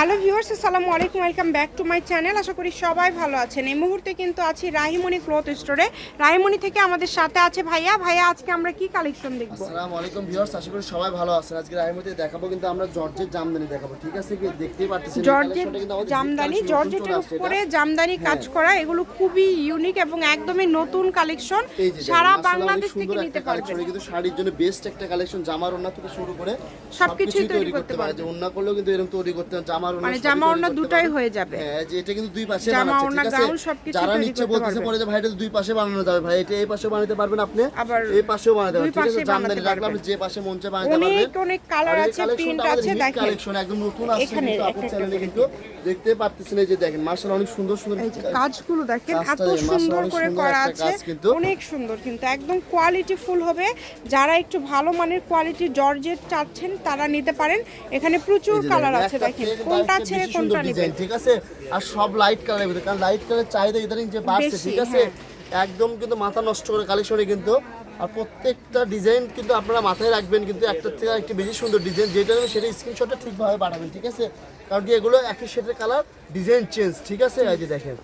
Hello viewers আসসালামু আলাইকুম welcome back to my channel. আশা করি সবাই ভালো আছেন। এই মুহূর্তে কিন্তু আছি রাহিমণি ক্লথ স্টোরে। রাহিমণি থেকে আমাদের সাথে আছে ভাইয়া। ভাইয়া আজকে আমরা কি কালেকশন দেখব? আসসালামু আলাইকুম ভিউয়ার্স আশা করি সবাই ভালো আছেন। আজকে রাহিমতে দেখাবো কিন্তু আমরা জর্জের জামদানি দেখাবো ঠিক আছে? কি দেখতেই পাচ্ছেন জর্জেট জামদানি জর্জেটের উপরে জামদানি কাজ করা এগুলো খুবই ইউনিক এবং একদমই নতুন কালেকশন। সারা বাংলাদেশ থেকে নিতে পারবেন কিন্তু শাড়ির জন্য বেস্ট একটা কালেকশন জামার ওন্না থেকে শুরু করে সবকিছু তৈরি করতে পারে। যে ওন্না করলেও কিন্তু এরকম তৈরি করতে হয়, জামার মানে জামা ওড়না দুটাই হয়ে যাবে। হ্যাঁ যে এটা কিন্তু দুই পাশে জামা, ওড়না, গাউন সবকিছু যারা নিচ্ছে বলতেছে পরে যে ভাই এটা দুই পাশে বানানো যাবে ভাই এটা এই পাশেও বানাতে পারবেন আপনি? আবার এই পাশেও বানাতে পারবেন ঠিক আছে? জামদানি রাখলে আপনি যে পাশে মন চায় বানাতে পারবেন অনেক অনেক কালার আছে প্রিন্ট আছে দেখেন। collection, একদম নতুন আসছে এখানে একটা চ্যানেলে কিন্তু দেখতে পারতেছেন এই যে দেখেন মার্শাল অনেক সুন্দর সুন্দর কাজগুলো দেখেন এত সুন্দর করে করা আছে। অনেক সুন্দর কিন্তু একদম কোয়ালিটি ফুল হবে। যারা একটু ভালো মানের কোয়ালিটি জর্জেট চাচ্ছেন তারা নিতে পারেন। এখানে প্রচুর কালার আছে দেখেন। কোনটা ছেড়ে কোনটা নেবেন ঠিক আছে? আর সব লাইট কালারের ভিতরে কারণ লাইট কালারের চাহিদা ইদানিং যে বাড়ছে ঠিক আছে? হ্যাঁ। একদম কিন্তু মাথা নষ্ট করে কালেকশনে কিন্তু। আর প্রত্যেকটা ডিজাইন কিন্তু আপনারা মাথায় রাখবেন কিন্তু একটা থেকে একটি বেশি সুন্দর ডিজাইন যেটা নেবেন সেটা স্ক্রিনশটটা ঠিকভাবে পাঠাবেন ঠিক আছে? কারণ কি এগুলো একই শেডের কালার ডিজাইন চেঞ্জ ঠিক আছে? এই যে দেখেন।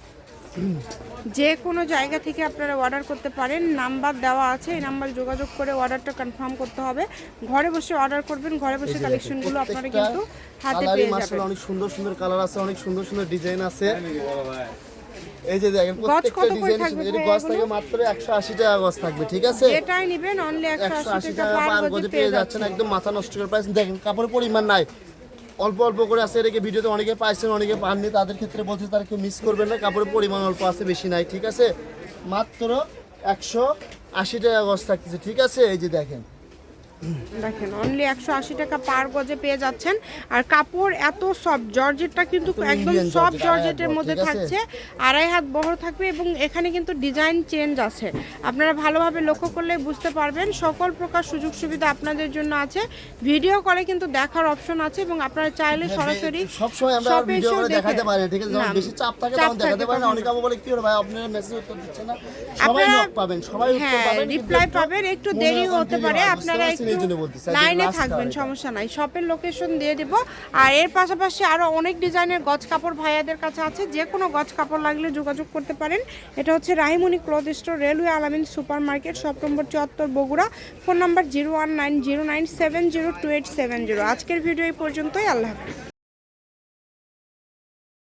যে কোনো জায়গা থেকে আপনারা অর্ডার করতে পারেন। নাম্বার দেওয়া আছে এই নাম্বার যোগাযোগ করে অর্ডারটা কনফার্ম করতে হবে। ঘরে বসে অর্ডার করবেন ঘরে বসে কালেকশনগুলো আপনারা কিন্তু হাতে পেয়ে যাবেন। অনেক সুন্দর সুন্দর কালার আছে অনেক সুন্দর সুন্দর ডিজাইন আছে। এই যে দেখেন গজ প্রত্যেকটা কত করে ডিজাইন থাকবে এর গজ এগুলো? থাকে মাত্র 180 টাকা গজ থাকবে ঠিক আছে? যেটাই নেবেন অনলি একশো একশো আশি আশি টাকা টাকা পার গজে পেয়ে যাচ্ছেন। একদম মাথা নষ্ট করে প্রাইস দেখেন কাপড়ের পরিমাণ নাই অল্প অল্প করে আছে, এটাকে ভিডিওতে অনেকে পাইছেন, অনেকে পাননি, তাদের ক্ষেত্রে বলছে তারা কেউ মিস করবেন না, কাপড়ের পরিমাণ অল্প আছে, বেশি নাই, ঠিক আছে? মাত্র একশো আশি টাকা গজ থাকতেছে, ঠিক আছে? এই যে দেখেন। দেখেন অনলি একশো আশি টাকা পার গজে পেয়ে যাচ্ছেন। আর কাপড় এত সফট জর্জেটটা কিন্তু একদম সফট হাত জর্জেটের মধ্যে থাকছে। আড়াই হাত বহর থাকবে এবং এখানে কিন্তু ডিজাইন চেঞ্জ আছে। আপনারা ভালোভাবে লক্ষ্য করলে বুঝতে পারবেন সকল প্রকার সুযোগ সুবিধা আপনাদের জন্য আছে। ভিডিও কলে কিন্তু দেখার অপশন আছে এবং আপনারা চাইলে সরাসরি সবসময় আমরা ভিডিও করে দেখাতে পারি ঠিক আছে? যখন বেশি চাপ থাকে তখন দেখাতে পারি না। অনেকে বলে কি হলো ভাই আপনার মেসেজ উত্তর দিচ্ছে না? সবাই আপনারা- নক পাবেন সবাই উত্তর হ্যাঁ পাবেন রিপ্লাই পাবেন একটু দেরি হতে পারে। আপনারা পারছেন? এই জন্য বলতেছি, লাইনে থাকবেন সমস্যা নাই। শপের লোকেশন দিয়ে দেব। আর এর পাশাপাশি আরও অনেক ডিজাইনের গজ কাপড় ভাইয়াদের কাছে আছে। যে কোনো গজ কাপড় লাগলে যোগাযোগ করতে পারেন। এটা হচ্ছে Rahimoni cloth store railway Alamin super market shop number চুয়াত্তর Bogura. Phone number zero one nine zero nine seven zero two eight seven zero. আজকের ভিডিও এই পর্যন্তই। আল্লাহ হাফিজ।